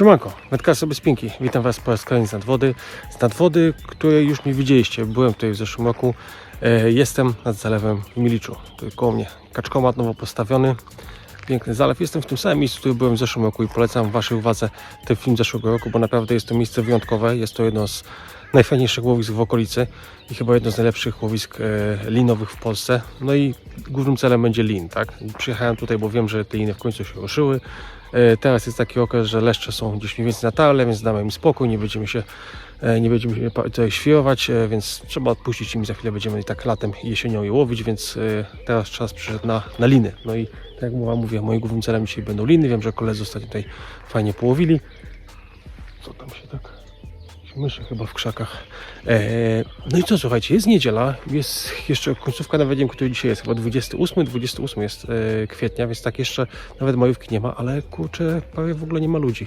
Siemanko, Metka sobie spinki. Witam Was po raz kolejny z nadwody. Z nadwody, której już mi widzieliście. Byłem tutaj w zeszłym roku. E, jestem nad zalewem w Miliczu. Tu koło mnie. Kaczkomat nowo postawiony. Piękny zalew. Jestem w tym samym miejscu, w którym byłem w zeszłym roku i polecam Waszej uwadze ten film zeszłego roku, bo naprawdę jest to miejsce wyjątkowe. Jest to jedno z najfajniejszych łowisk w okolicy i chyba jedno z najlepszych łowisk e, linowych w Polsce. No i głównym celem będzie lin, tak? Przyjechałem tutaj, bo wiem, że te liny w końcu się ruszyły. E, Teraz jest taki okres, że leszcze są gdzieś mniej więcej na tale, więc damy im spokój, nie będziemy się e, nie będziemy się tutaj świrować, więc trzeba odpuścić im, za chwilę będziemy i tak latem i jesienią je łowić, więc teraz czas przyszedł na, na liny. No i tak jak mówię, moim głównym celem dzisiaj będą liny, wiem, że koledzy ostatnio tutaj fajnie połowili. Co tam się tak... Myszy chyba w krzakach. E, no i co, słuchajcie, jest niedziela, jest jeszcze końcówka, nawet nie wiem, który dzisiaj jest, chyba 28, 28 jest e, kwietnia, więc tak jeszcze nawet majówki nie ma, ale kurczę, prawie w ogóle nie ma ludzi.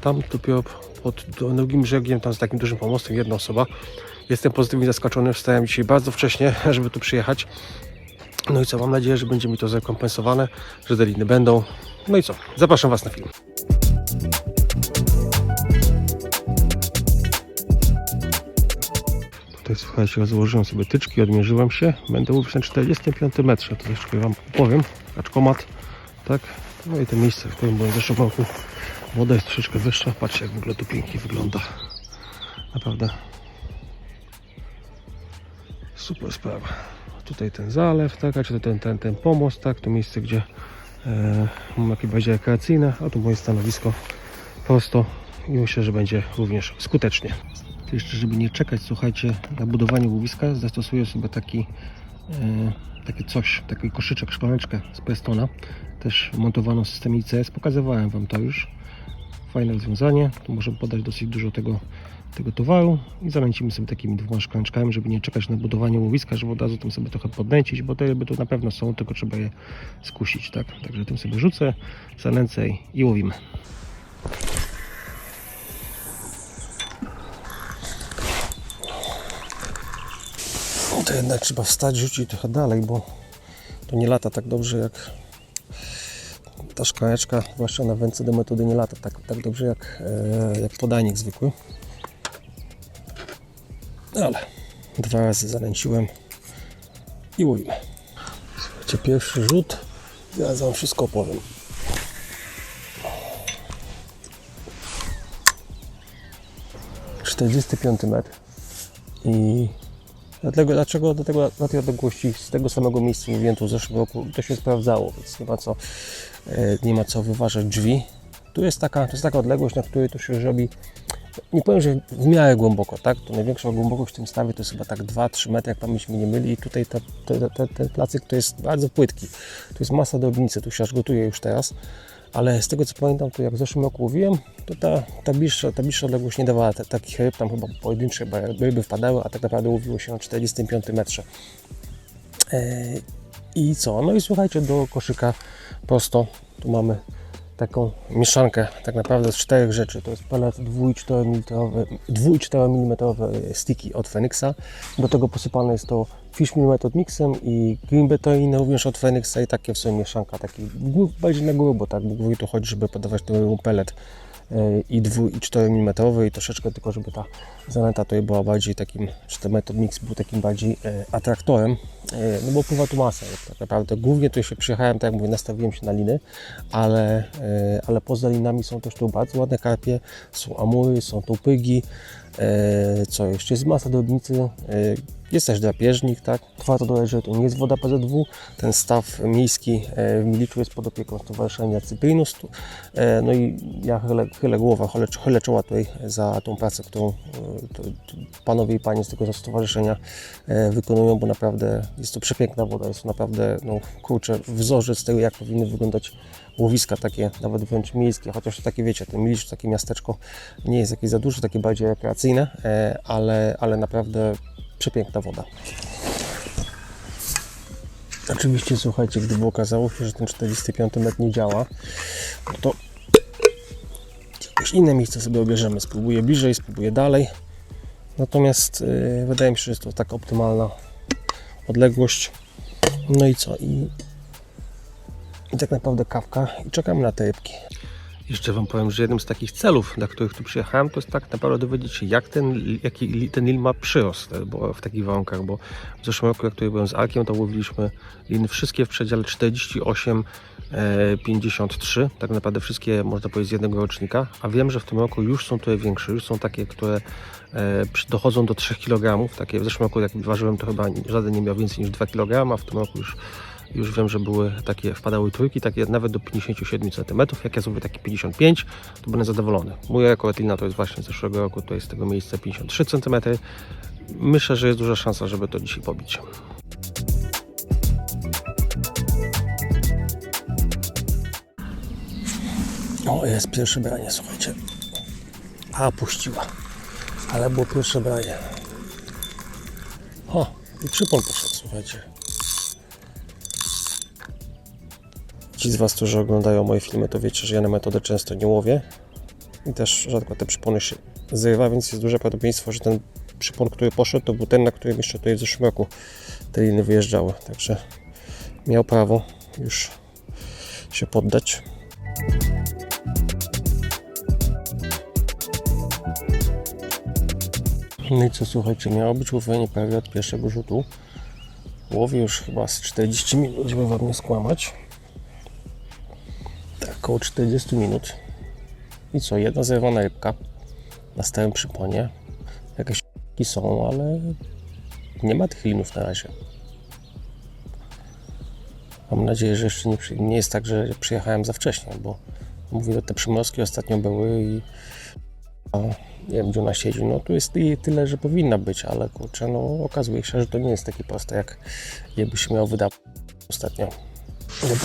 Tam dopiero pod drugim brzegiem, tam z takim dużym pomostem, jedna osoba. Jestem pozytywnie zaskoczony, wstałem dzisiaj bardzo wcześnie, żeby tu przyjechać. No i co, mam nadzieję, że będzie mi to zrekompensowane, że te liny będą. No i co, zapraszam Was na film. Tutaj słuchajcie, rozłożyłem sobie tyczki, odmierzyłem się. Będę łowić na 45 metrze, to jeszcze Wam powiem. Kaczkomat, tak. No i to miejsce, w którym byłem w zeszłym roku. Woda jest troszeczkę wyższa. Patrzcie, jak w ogóle tu pięknie wygląda. Naprawdę. Super sprawa. Tutaj ten zalew, tak, a czy ten, ten, ten pomost, tak, to miejsce, gdzie e, mam jakieś bardziej rekreacyjne, a tu moje stanowisko prosto i myślę, że będzie również skutecznie. To jeszcze, żeby nie czekać, słuchajcie, na budowanie łowiska, zastosuję sobie taki, e, takie coś, taki koszyczek, szklaneczkę z Prestona, też montowaną w systemie ICS. Pokazywałem Wam to już. Fajne rozwiązanie. Tu możemy podać dosyć dużo tego, tego towaru i zanęcimy sobie takimi dwoma szklaneczkami, żeby nie czekać na budowanie łowiska, żeby od razu tam sobie trochę podnęcić, bo te ryby tu na pewno są, tylko trzeba je skusić, tak? Także tym sobie rzucę, zanęcę i łowimy. To jednak trzeba wstać, rzucić trochę dalej, bo to nie lata tak dobrze jak ta szklaneczka, zwłaszcza na wędce do metody nie lata tak, tak dobrze jak, e, jak podajnik zwykły. Ale dwa razy zanęciłem i łowimy. Słuchajcie, pierwszy rzut, ja wam wszystko opowiem. Czterdziesty piąty metr i Dlatego, dlaczego do tego, na tej odległości z tego samego miejsca mówiłem tu w zeszłym roku, to się sprawdzało, więc nie ma co, e, nie ma co wyważać drzwi. Tu jest taka, to jest taka odległość, na której to się robi, nie powiem, że w miarę głęboko, tak? To największa głębokość w tym stawie to jest chyba tak 2-3 metry, jak pamięć mnie nie myli i tutaj ta, ta, ta, ten placyk to jest bardzo płytki. Tu jest masa drobnicy, tu się aż gotuje już teraz. Ale z tego co pamiętam, to jak w zeszłym roku łowiłem, to ta, ta, bliższa, ta bliższa odległość nie dawała ta, takich ryb, tam chyba pojedyncze ryby wpadały, a tak naprawdę łowiło się na 45 metrze. E, I co? No i słuchajcie, do koszyka prosto, tu mamy taką mieszankę tak naprawdę z czterech rzeczy. To jest pelet 2,4 mm sticky od Fenixa. Do tego posypane jest to Fish Method Mixem i Green Betoin również od Fenixa i takie w sumie mieszanka, taki bardziej na tak, bo głównie tu chodzi, żeby podawać ten pelet e, i 2 i 4 mm i troszeczkę tylko, żeby ta zanęta tutaj była bardziej takim, czy ten Method Mix był takim bardziej e, atraktorem, no bo pływa tu masa, tak naprawdę. Głównie tu się przyjechałem, tak jak mówię, nastawiłem się na liny, ale, e, ale poza linami są też tu bardzo ładne karpie, są amury, są tu pygi, e, co jeszcze, jest masa drobnicy, e, jest też drapieżnik, tak, warto dodać, że to nie jest woda PZW, ten staw miejski e, w Miliczu jest pod opieką Stowarzyszenia Cyprinus, e, no i ja chylę, chylę głowę, chylę, chylę czoła tutaj za tą pracę, którą e, panowie i panie z tego stowarzyszenia e, wykonują, bo naprawdę jest to przepiękna woda, jest to naprawdę, no kurczę, wzorzec tego, jak powinny wyglądać łowiska takie, nawet wręcz miejskie, chociaż takie wiecie, ten Milicz, takie miasteczko nie jest jakieś za duże, takie bardziej rekreacyjne, e, ale, ale naprawdę przepiękna woda. Oczywiście, słuchajcie, gdyby okazało się, że ten 45 metr nie działa, no to jakieś inne miejsce sobie obierzemy. Spróbuję bliżej, spróbuję dalej. Natomiast yy, wydaje mi się, że jest to taka optymalna odległość. No i co? I, i tak naprawdę kawka i czekamy na te rybki. Jeszcze Wam powiem, że jednym z takich celów, dla których tu przyjechałem, to jest tak naprawdę dowiedzieć się, jak ten, jaki ten lin ma przyrost e, bo w takich warunkach, bo w zeszłym roku, jak tutaj byłem z Alkiem, to łowiliśmy liny wszystkie w przedziale 48 e, 53, tak naprawdę wszystkie można powiedzieć z jednego rocznika, a wiem, że w tym roku już są tutaj większe, już są takie, które e, dochodzą do 3 kg, takie w zeszłym roku jak ważyłem to chyba żaden nie miał więcej niż 2 kg, a w tym roku już już wiem, że były takie, wpadały trójki, takie nawet do 57 cm. Jak ja zrobię takie 55, to będę zadowolony. Mój rekord lina to jest właśnie z zeszłego roku, to jest z tego miejsca 53 cm. Myślę, że jest duża szansa, żeby to dzisiaj pobić. O, jest pierwsze branie, słuchajcie. A, puściła. Ale było pierwsze branie. O, i przypon poszedł, słuchajcie. Ci z Was, którzy oglądają moje filmy, to wiecie, że ja na metodę często nie łowię i też rzadko te przypony się zrywa, więc jest duże prawdopodobieństwo, że ten przypon, który poszedł, to był ten, na którym jeszcze tutaj w zeszłym roku te liny wyjeżdżały. Także miał prawo już się poddać. No i co, słuchajcie, miało być łowienie prawie od pierwszego rzutu. Łowię już chyba z 40 minut, żeby Wam nie skłamać około 40 minut. I co, jedna zerwana rybka na stałym przyponie. Jakieś k***ki są, ale nie ma tych linów na razie. Mam nadzieję, że jeszcze nie, nie jest tak, że przyjechałem za wcześnie, bo mówię, te przymorski ostatnio były i a, nie wiem, gdzie ona siedzi. No tu jest tyle, że powinna być, ale kurczę, no okazuje się, że to nie jest takie proste, jak jakby się miał wydawać ostatnio. Dobra,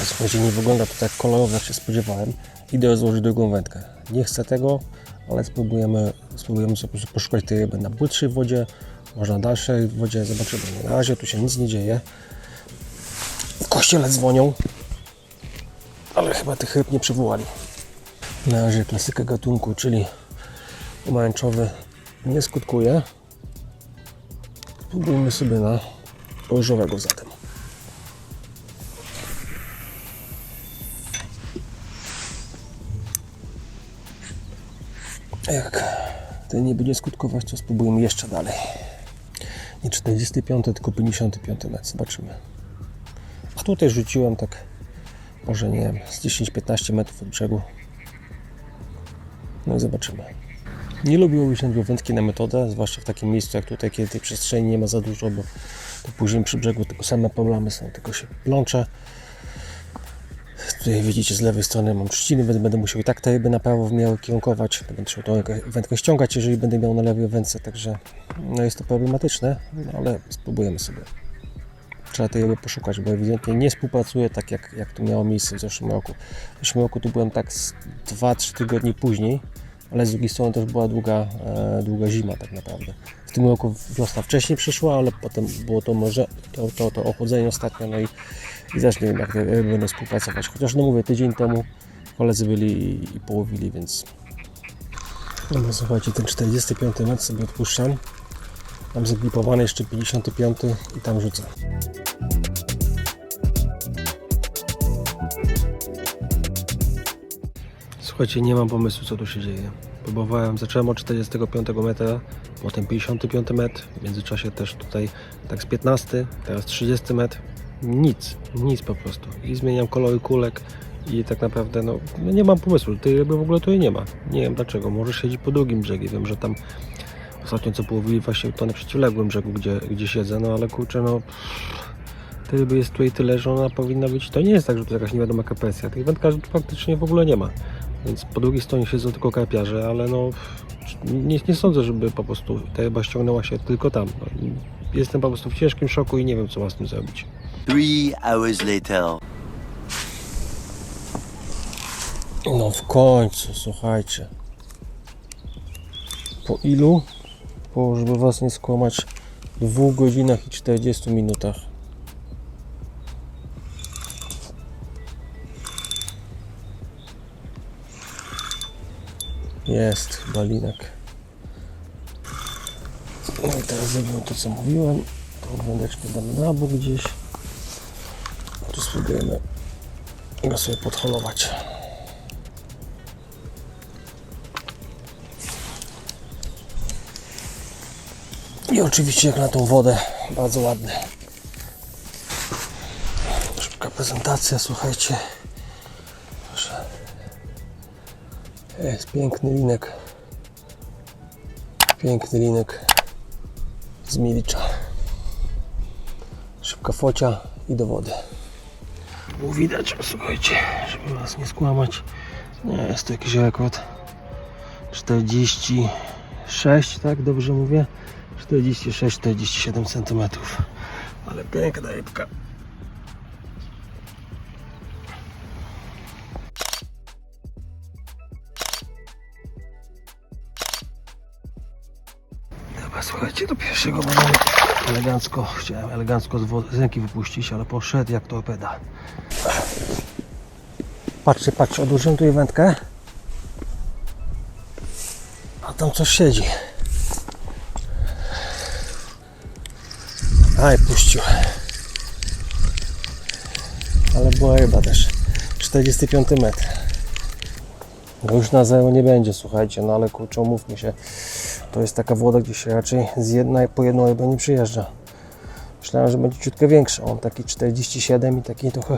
nie wygląda to tak kolorowo, jak się spodziewałem. Idę rozłożyć drugą wędkę. Nie chcę tego, ale spróbujemy, spróbujemy sobie poszukać tej ryby na płytszej wodzie, może na dalszej wodzie, zobaczymy. Na razie tu się nic nie dzieje. Kościele dzwonią, ale chyba tych ryb nie przywołali. Na razie klasyka gatunku, czyli pomarańczowy nie skutkuje. Spróbujmy sobie na różowego zatem. Jak ten nie będzie skutkować, to spróbujemy jeszcze dalej. Nie 45, tylko 55 metr. Zobaczymy. A tutaj rzuciłem tak, może nie wiem, z 10-15 metrów od brzegu. No i zobaczymy. Nie lubię na wędki na metodę, zwłaszcza w takim miejscu jak tutaj, kiedy tej przestrzeni nie ma za dużo, bo to później przy brzegu tylko same problemy są, tylko się plącze. Tutaj widzicie z lewej strony mam trzciny, więc będę musiał i tak te na prawo w miarę kierunkować. Będę musiał tą wędkę ściągać, jeżeli będę miał na lewej wędce, także no jest to problematyczne, no ale spróbujemy sobie. Trzeba tej ryby poszukać, bo ewidentnie nie współpracuję tak, jak, jak to miało miejsce w zeszłym roku. W zeszłym roku tu byłem tak z 2-3 tygodnie później, ale z drugiej strony też była długa, e, długa zima tak naprawdę. W tym roku wiosna wcześniej przyszła, ale potem było to może to, to, to ochłodzenie ostatnio, no i, i też nie wiem jak ryby będą współpracować. Chociaż no mówię, tydzień temu koledzy byli i, połowili, więc no słuchajcie, ten 45 metr sobie odpuszczam. Tam zaglipowany jeszcze 55 i tam rzucę. Słuchajcie, nie mam pomysłu, co tu się dzieje. Próbowałem, zacząłem od 45 metra, potem 55 metr, w międzyczasie też tutaj tak z 15, teraz 30 metr. Nic, nic po prostu. I zmieniam kolory kulek i tak naprawdę no, no nie mam pomysłu, tej ryby w ogóle tutaj nie ma. Nie wiem dlaczego, może siedzi po drugim brzegu, wiem, że tam ostatnio co połowili właśnie to na przeciwległym brzegu, gdzie, gdzie siedzę, no ale kurczę, no tej ryby jest tutaj tyle, że ona powinna być, to nie jest tak, że to jakaś nie wiadoma presja, tych wędkarzy praktycznie w ogóle nie ma. Więc po drugiej stronie siedzą tylko karpiarze, ale no nie, nie sądzę, żeby po prostu ta ryba ściągnęła się tylko tam. No, jestem po prostu w ciężkim szoku i nie wiem, co mam z tym zrobić. Three hours later. No w końcu, słuchajcie. Po ilu? Po, żeby was nie skłamać, dwóch godzinach i 40 minutach. Jest balinek. No i teraz zrobimy to co mówiłem. Tą wędeczkę damy na bok gdzieś. Tu spróbujemy go sobie podholować. I oczywiście jak na tą wodę, bardzo ładny. Szybka prezentacja, słuchajcie. Proszę. Jest piękny linek. Piękny linek z Milicza. Szybka focia i do wody. Było widać, słuchajcie, żeby was nie skłamać. Nie, jest to jakiś rekord. 46, tak dobrze mówię? 46-47 cm. Ale piękna rybka. Słuchajcie, do pierwszego balonu elegancko, chciałem elegancko z, ręki wypuścić, ale poszedł jak torpeda. Patrzcie, patrzcie, odłożyłem tutaj wędkę. A tam coś siedzi. Aj, puścił. Ale była ryba też. 45 metr. Już na zero nie będzie, słuchajcie, no ale kurczę, umówmy się. To jest taka woda, gdzie się raczej z jednej po jedną rybę nie przyjeżdża. Myślałem, że będzie ciutkę większy. On taki 47 i taki trochę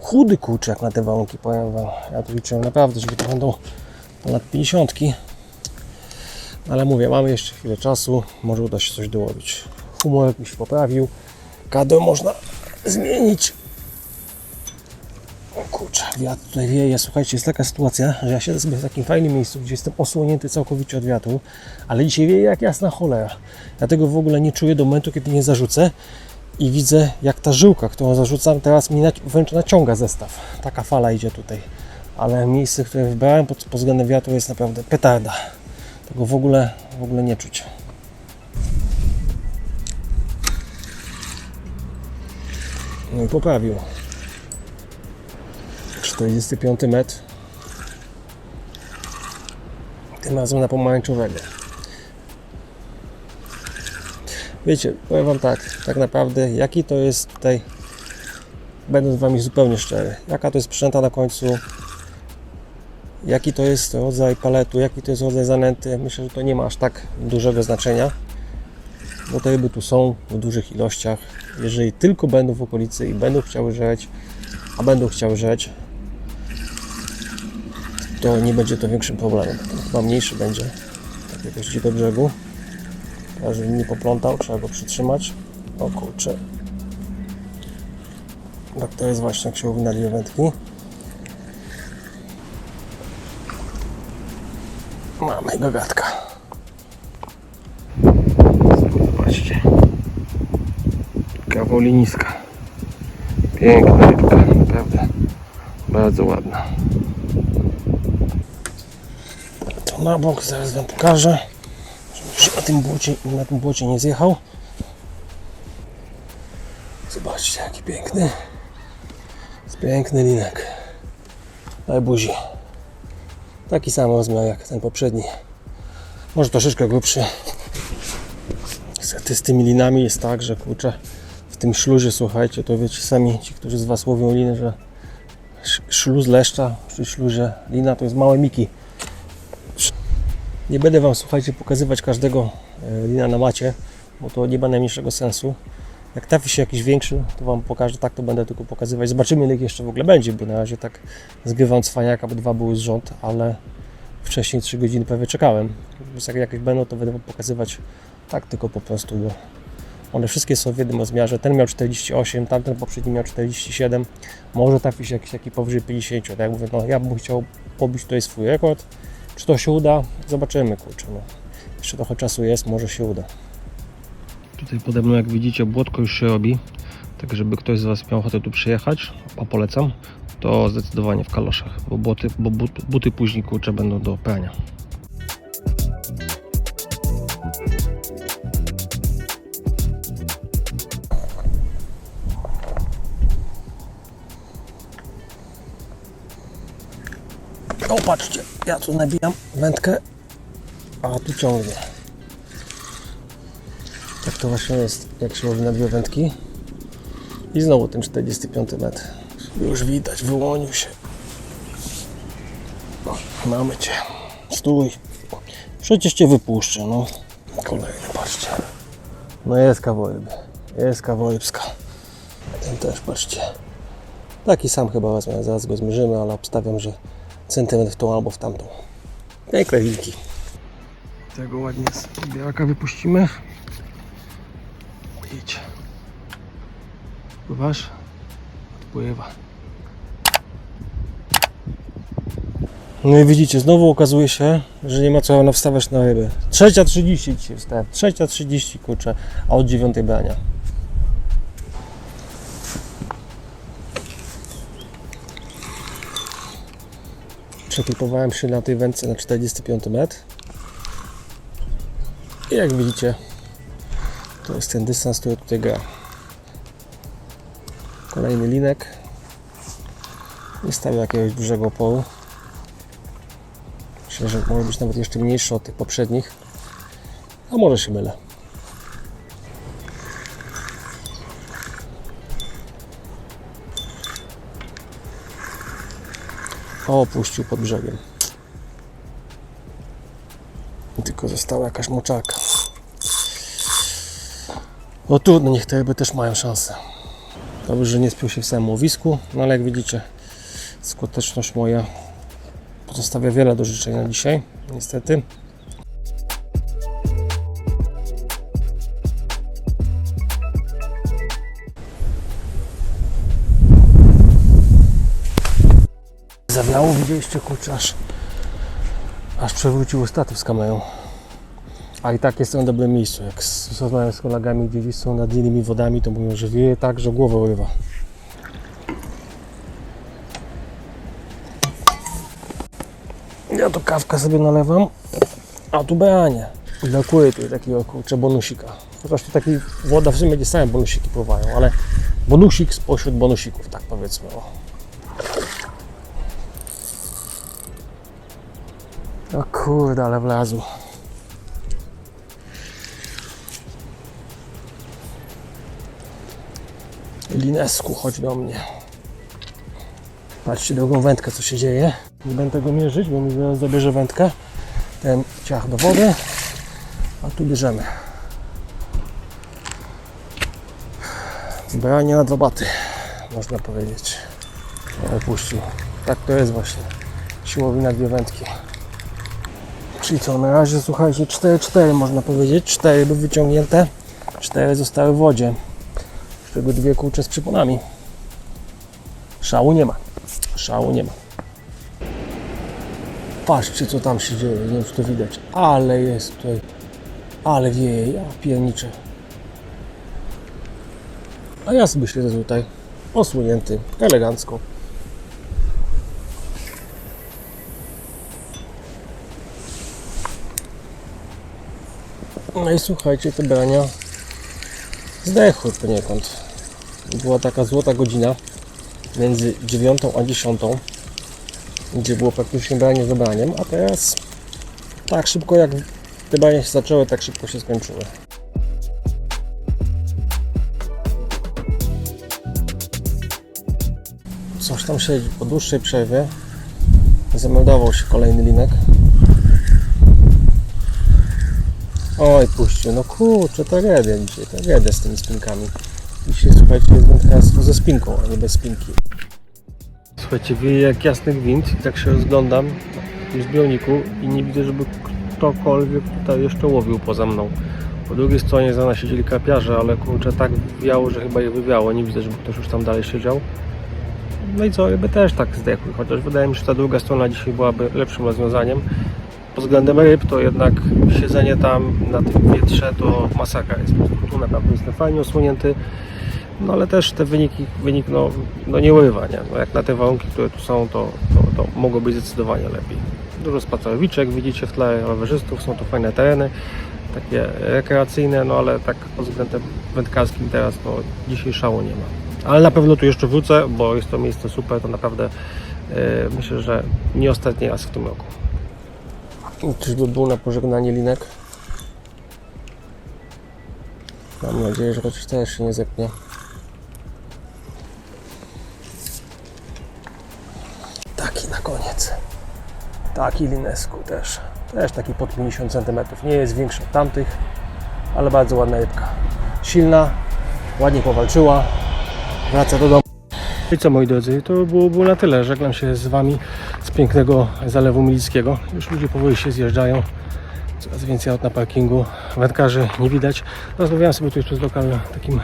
chudy kurczę jak na te warunki, powiem wam. Ja tu liczyłem naprawdę, żeby to będą ponad 50. Ale mówię, mamy jeszcze chwilę czasu, może uda się coś dołowić. Humor się poprawił, kadrę można zmienić. Kurczę, wiatr tutaj wieje. Słuchajcie, jest taka sytuacja, że ja siedzę sobie w takim fajnym miejscu, gdzie jestem osłonięty całkowicie od wiatru, ale dzisiaj wieje jak jasna cholera. Dlatego w ogóle nie czuję do momentu, kiedy nie zarzucę i widzę, jak ta żyłka, którą zarzucam, teraz mi wręcz naciąga zestaw. Taka fala idzie tutaj. Ale miejsce, które wybrałem pod, pod względem wiatru jest naprawdę petarda. Tego w ogóle, w ogóle nie czuć. No i poprawił. 45 metr. Tym razem na pomarańczowego. Wiecie, powiem Wam tak, tak naprawdę jaki to jest tutaj, będąc z Wami zupełnie szczery, jaka to jest przynęta na końcu, jaki to jest rodzaj paletu, jaki to jest rodzaj zanęty, myślę, że to nie ma aż tak dużego znaczenia, bo te ryby tu są w dużych ilościach. Jeżeli tylko będą w okolicy i będą chciały żreć, a będą chciały żreć, to nie będzie to większym problemem. Chyba mniejszy będzie, tak jakoś do brzegu. A żeby nie poplątał, trzeba go przytrzymać. O kurczę. Tak to jest właśnie, jak się uwinęli wędki. Mamy gagatka. Zobaczcie. Kawał liniska. Piękna rybka, naprawdę. Bardzo ładna. Na bok zaraz Wam pokażę. Żeby się na tym błocie, na tym błocie nie zjechał. Zobaczcie, jaki piękny. Piękny linek. Daj buzi. Taki sam rozmiar jak ten poprzedni. Może troszeczkę grubszy. Z tymi linami jest tak, że kurczę, w tym śluzie, słuchajcie, to wiecie sami, ci, którzy z Was łowią liny, że sz- śluz leszcza przy śluzie lina to jest małe miki. Nie będę Wam, słuchajcie, pokazywać każdego e, lina na macie, bo to nie ma najmniejszego sensu. Jak trafi się jakiś większy, to Wam pokażę, tak to będę tylko pokazywać. Zobaczymy, ile jeszcze w ogóle będzie, bo na razie tak zgrywam cwaniaka, bo dwa były z rząd, ale wcześniej 3 godziny prawie czekałem. Więc jak jakieś będą, to będę Wam pokazywać tak tylko po prostu, bo one wszystkie są w jednym rozmiarze. Ten miał 48, tamten poprzedni miał 47. Może trafi się jakiś taki powyżej 50. Tak jak mówię, no ja bym chciał pobić tutaj swój rekord. Czy to się uda? Zobaczymy, kurczę. No. Jeszcze trochę czasu jest, może się uda. Tutaj pode mną, jak widzicie, błotko już się robi. Tak, żeby ktoś z Was miał ochotę tu przyjechać, a polecam, to zdecydowanie w kaloszach, bo, buty, bo but, buty później kurcze będą do prania. O, patrzcie, ja tu nabijam wędkę, a tu ciągnie. Tak to właśnie jest, jak się łowi na dwie wędki. I znowu ten 45 metr. Już widać, wyłonił się. Mamy Cię. Stój. Przecież Cię wypuszczę, no. Kolejny, patrzcie. No jest ryby. Jest kawał rybska. Ten też, patrzcie. Taki sam chyba wezmę, zaraz go zmierzymy, ale obstawiam, że centymetr w tą albo w tamtą. Piękne wilki. Tego ładnie z białaka wypuścimy. Idź. Pływasz? Odpływa. No i widzicie, znowu okazuje się, że nie ma co nawstawiać na ryby. Trzecia 30 dzisiaj wstałem. Trzecia 30 kurczę, a od dziewiątej brania. Przeklipowałem się na tej wędce na 45 metr. I jak widzicie, to jest ten dystans, który tutaj gra. Kolejny linek. Nie stawię jakiegoś dużego oporu. Myślę, że może być nawet jeszcze mniejszy od tych poprzednich. A może się mylę. O, puścił pod brzegiem. Tylko została jakaś moczarka. No trudno, niech te ryby też mają szansę. Dobrze, że nie spiął się w samym łowisku, no ale jak widzicie, skuteczność moja pozostawia wiele do życzenia dzisiaj, niestety. Zawiało, widzieliście, kurczę, aż, aż przewróciło statyw z kamerą. A i tak jestem w dobrym miejscu. Jak rozmawiam z kolegami, gdzie gdzieś są nad innymi wodami, to mówią, że wieje tak, że głowę urywa. Ja tu kawkę sobie nalewam, a tu branie. I Brakuje tutaj takiego kurczę bonusika. Chociaż tu taki woda w sumie gdzie same bonusiki pływają, ale bonusik spośród bonusików, tak powiedzmy. O. O kurde, ale wlazł. Linesku, chodź do mnie. Patrzcie drugą wędkę, co się dzieje. Nie będę tego mierzyć, bo mi zaraz zabierze wędkę. Ten ciach do wody, a tu bierzemy. Branie na dwa baty, można powiedzieć. Ale puścił. Tak to jest właśnie. Siłowi na dwie wędki. Czyli co, na razie słuchajcie, 4-4 można powiedzieć. 4 były wyciągnięte, 4 zostały w wodzie. Z czego dwie kurcze z przyponami. Szału nie ma. Szału nie ma. Patrzcie co tam się dzieje, nie wiem czy to widać. Ale jest tutaj. Ale wieje, ja pierniczę. A ja sobie siedzę tutaj. Osłonięty, elegancko. No i słuchajcie, te brania zdechły poniekąd. Była taka złota godzina między 9 a 10, gdzie było praktycznie branie za braniem, a teraz tak szybko jak te brania się zaczęły, tak szybko się skończyły. Coś tam siedzi po dłuższej przerwie. Zameldował się kolejny linek. Oj, puścił. No kurczę, tragedia dzisiaj. Tragedia z tymi spinkami. Dzisiaj, słuchajcie, jest wędkarstwo ze spinką, a nie bez spinki. Słuchajcie, wieje jak jasny gwint i tak się rozglądam w zbiorniku i nie widzę, żeby ktokolwiek tutaj jeszcze łowił poza mną. Po drugiej stronie za nas siedzieli karpiarze, ale kurczę, tak wiało, że chyba je wywiało. Nie widzę, żeby ktoś już tam dalej siedział. No i co, ryby też tak zdechły, chociaż wydaje mi się, że ta druga strona dzisiaj byłaby lepszym rozwiązaniem. Pod względem ryb to jednak siedzenie tam na tym wietrze to masakra jest. Tu naprawdę jestem fajnie osłonięty. No ale też te wyniki, wynik no, no nie urywa, nie? No, jak na te warunki, które tu są, to, to, to mogło być zdecydowanie lepiej. Dużo spacerowiczek widzicie w tle rowerzystów, są to fajne tereny, takie rekreacyjne, no ale tak pod względem wędkarskim teraz to dzisiaj szału nie ma. Ale na pewno tu jeszcze wrócę, bo jest to miejsce super, to naprawdę e, myślę, że nie ostatni raz w tym roku. Czyżby był na pożegnanie linek? Mam nadzieję, że chociaż też się nie zepnie. Taki na koniec. Taki linesku też. Też taki pod 50 cm. Nie jest większy od tamtych, ale bardzo ładna rybka. silna, ładnie powalczyła, wraca do domu. I co moi drodzy, to było, było na tyle. Żegnam się z Wami z pięknego Zalewu Milickiego. Już ludzie powoli się zjeżdżają. Coraz więcej aut na parkingu. Wędkarzy nie widać. Rozmawiałem sobie tu przez lokal takim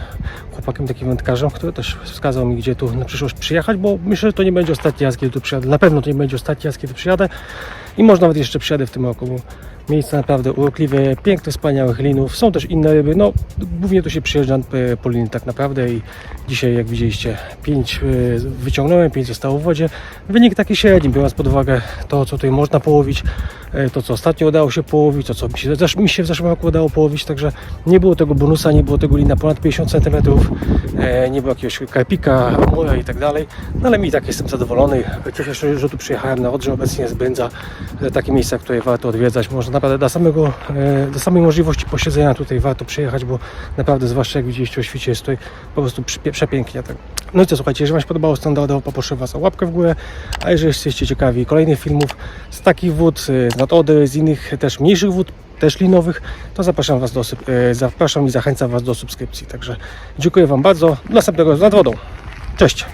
chłopakiem, takim wędkarzem, który też wskazał mi, gdzie tu na przyszłość przyjechać, bo myślę, że to nie będzie ostatni raz, kiedy tu przyjadę. Na pewno to nie będzie ostatni raz, kiedy przyjadę. I może nawet jeszcze przyjadę w tym roku. bo Miejsce naprawdę urokliwe, piękne, wspaniałych linów. Są też inne ryby. No, głównie tu się przyjeżdża e, po linii tak naprawdę i dzisiaj, jak widzieliście, pięć e, wyciągnąłem, pięć zostało w wodzie. Wynik taki średni, biorąc pod uwagę to, co tutaj można połowić, e, to, co ostatnio udało się połowić, to, co mi się, mi się w zeszłym roku udało połowić, także nie było tego bonusa, nie było tego lina ponad 50 cm, e, nie było jakiegoś karpika, mura i tak dalej, no ale mi tak jestem zadowolony. Cieszę się, że tu przyjechałem na Odrze, obecnie jest Będza, takie miejsca, które warto odwiedzać. Można naprawdę dla, samego, e, dla samej możliwości posiedzenia tutaj warto przyjechać, bo naprawdę, zwłaszcza jak widzieliście o świcie, jest tutaj po prostu przepięknie. Tak. No i co, słuchajcie, jeżeli Wam się podobało standardowo, poproszę Was o łapkę w górę, a jeżeli jesteście ciekawi kolejnych filmów z takich wód, e, z nad Odry, z innych też mniejszych wód, też linowych, to zapraszam Was do, e, zapraszam i zachęcam Was do subskrypcji. Także dziękuję Wam bardzo. Do następnego razu nad wodą. Cześć!